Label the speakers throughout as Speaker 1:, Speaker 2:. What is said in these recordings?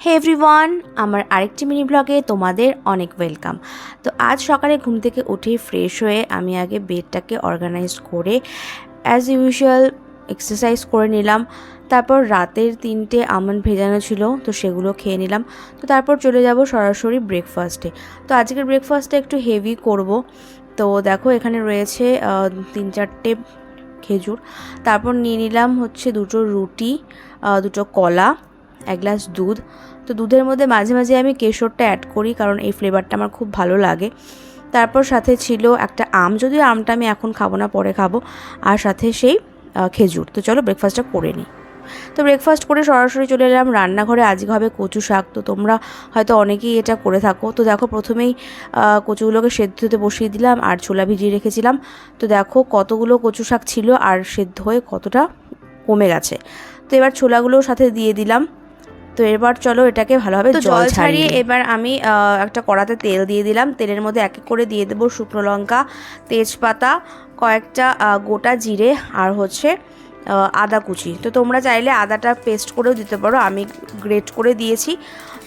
Speaker 1: হে everyone আমার আরেকটি mini ব্লগে তোমাদের অনেক ওয়েলকাম তো আজ সকালে ঘুম থেকে উঠে ফ্রেশ হয়ে আমি আগে বেডটাকে অর্গানাইজ করে অ্যাজ ইউজুয়াল এক্সারসাইজ করে নিলাম। তারপর রাতের তিনটে আমন্ড ভেজানো ছিল, তো সেগুলো খেয়ে নিলাম। তো তারপর চলে যাব সরাসরি ব্রেকফাস্টে তো আজকের ব্রেকফাস্টে একটু হেভি করব। তো দেখো এখানে রয়েছে তিন চারটে খেজুর। তারপর নিয়ে নিলাম হচ্ছে দুটো রুটি দুটো কলা। এক গ্লাস দুধ। তো দুধের মধ্যে মাঝে মাঝে আমি কেশরটা অ্যাড করি কারণ এই ফ্লেভারটা আমার খুব ভালো লাগে। তারপর সাথে ছিল একটা আম, যদিও আমটা আমি এখন খাব না, পরে খাব। আর সাথে সেই খেজুর। তো চলো ব্রেকফাস্টটা করে নিই। তো ব্রেকফাস্ট করে সরাসরি চলে এলাম রান্নাঘরে। আজকে হবে কচু শাক। তো তোমরা হয়তো অনেকেই এটা করে থাকো। তো দেখো প্রথমেই কচুগুলোকে সেদ্ধ হতে বসিয়ে দিলাম আর ছোলা ভিজিয়ে রেখেছিলাম। তো দেখো কতগুলো কচু শাক ছিল আর সেদ্ধ হয়ে কতটা কমে গেছে। তো এবার ছোলাগুলোও সাথে দিয়ে দিলাম। তো এবার চলো এটাকে ভালোভাবে
Speaker 2: তো
Speaker 1: জল ছাড়িয়ে এবার আমি একটা কড়াতে তেল দিয়ে দিলাম। তেলের মধ্যে এক এক করে দিয়ে দেবো শুকনো লঙ্কা তেজপাতা কয়েকটা গোটা জিরে আর হচ্ছে আদা কুচি। তো তোমরা চাইলে আদাটা পেস্ট করেও দিতে পারো আমি গ্রেট করে দিয়েছি।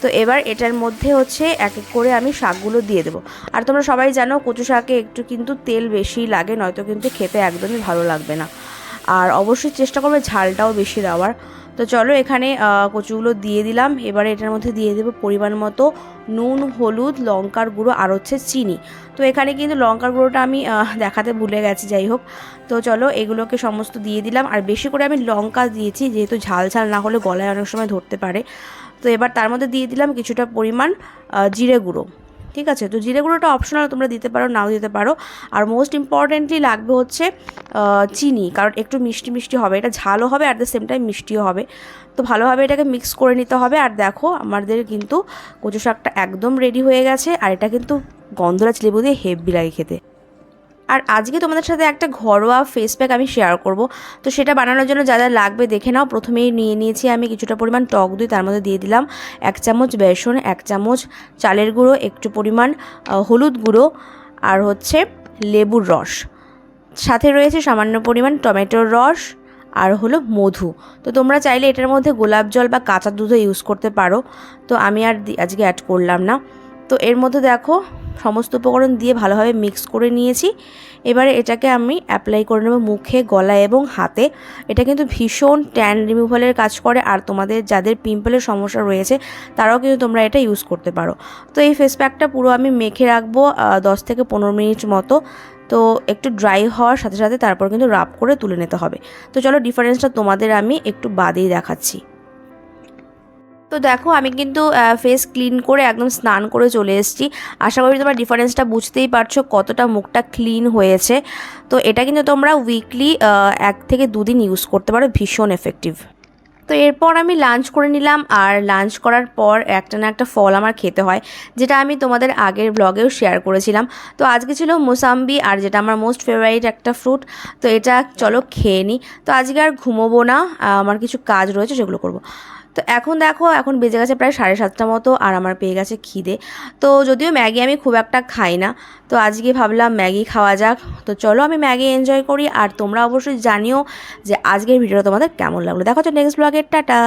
Speaker 1: তো এবার এটার মধ্যে হচ্ছে এক এক করে আমি শাকগুলো দিয়ে দেবো। আর তোমরা সবাই জানো কচু শাকে একটু কিন্তু তেল বেশি লাগে নয়তো কিন্তু খেতে একদমই ভালো লাগবে না। আর অবশ্যই চেষ্টা করবে ঝালটাও বেশি দেওয়ার। তো চলো এখানে কচুগুলো দিয়ে দিলাম। এবারে এটার মধ্যে দিয়ে দেবো পরিমাণ মতো নুন, হলুদ, লঙ্কার গুঁড়ো আর হচ্ছে চিনি। তো এখানে কিন্তু লঙ্কার গুঁড়োটা আমি দেখাতে ভুলে গেছি, যাই হোক। তো চলো এগুলোকে সমস্ত দিয়ে দিলাম। আর বেশি করে আমি লঙ্কা দিয়েছি, যেহেতু ঝাল ঝাল না হলে গলায় অনেক সময় ধরতে পারে। তো এবার তার মধ্যে দিয়ে দিলাম কিছুটা পরিমাণ জিরে গুঁড়ো। ঠিক আছে? তো জিরে গুঁড়োটা অপশনাল তোমরা দিতে পারো, নাও দিতে পারো। আর মোস্ট ইম্পর্টেন্টলি লাগবে হচ্ছে চিনি, কারণ একটু মিষ্টি মিষ্টি হবে, এটা ঝালও হবে অ্যাট দ্য সেম টাইম মিষ্টিও হবে। তো ভালোভাবে এটাকে মিক্স করে নিতে হবে আর দেখো আমাদের কিন্তু কচু শাকটা একদম রেডি হয়ে গেছে আর এটা কিন্তু গন্ধরাজ লেবু দিয়ে হেভি লাগে খেতে। আর আজকে তোমাদের সাথে একটা ঘরোয়া ফেস প্যাক আমি শেয়ার করব। তো সেটা বানানোর জন্য যা যা লাগবে দেখে নাও। প্রথমেই নিয়ে নিয়েছি আমি কিছুটা পরিমাণ টক দই, তার মধ্যে দিয়ে দিলাম এক চামচ বেসন, এক চামচ চালের গুঁড়ো, একটু পরিমাণ হলুদ গুঁড়ো আর হচ্ছে লেবুর রস। সাথে রয়েছে সামান্য পরিমাণ টমেটোর রস আর হলো মধু। তো তোমরা চাইলে এটার মধ্যে গোলাপ জল বা কাঁচা দুধও ইউজ করতে পারো। তো আমি আর আজকে অ্যাড করলাম না। তো এর মধ্যে দেখো সমস্ত উপকরণ দিয়ে ভালোভাবে মিক্স করে নিয়েছি। এবারে এটাকে আমি অ্যাপ্লাই করে নেব মুখে, গলায় এবং হাতে। এটা কিন্তু ভীষণ ট্যান রিমুভালের কাজ করে। আর তোমাদের যাদের পিম্পলের সমস্যা রয়েছে, তারাও কিন্তু তোমরা এটা ইউজ করতে পারো। তো এই ফেস প্যাকটা পুরো আমি মেখে রাখব দশ থেকে পনেরো মিনিট মতো। তো একটু ড্রাই হওয়ার সাথে সাথে তারপর কিন্তু রাব করে তুলে নিতে হবে। তো চলো ডিফারেন্সটা তোমাদের আমি একটু বাদেই দেখাচ্ছি। তো দেখো, আমি কিন্তু ফেস ক্লিন করে একদম স্নান করে চলে এসেছি। আশা করি তোমরা ডিফারেন্সটা বুঝতেই পারছ কতটা মুখটা ক্লিন হয়েছে। তো এটা কিন্তু তোমরা উইকলি এক থেকে দুদিন ইউজ করতে পারো, ভীষণ এফেক্টিভ তো এরপর আমি লাঞ্চ করে নিলাম, আর লাঞ্চ করার পর একটা না একটা ফল আমার খেতে হয়, যেটা আমি তোমাদের আগের ব্লগেও শেয়ার করেছিলাম। তো আজকে ছিল মোসাম্বি, আর যেটা আমার মোস্ট ফেভারিট একটা ফ্রুট তো এটা চলো খেয়ে নিই তো আজকে আর ঘুমোবো না আমার কিছু কাজ রয়েছে সেগুলো করব। তো এখন দেখো, এখন বেজে গেছে প্রায় সাড়ে সাতটা মতো আর আমার পেয়ে গেছে খিদে। তো যদিও ম্যাগি আমি খুব একটা খাই না, তো আজকে ভাবলাম ম্যাগি খাওয়া যাক। তো চলো আমি ম্যাগি এনজয় করি আর তোমরা অবশ্যই জানিও যে আজকের ভিডিওটা তোমাদের কেমন লাগল। দেখো তো নেক্সট ব্লগের টাটা।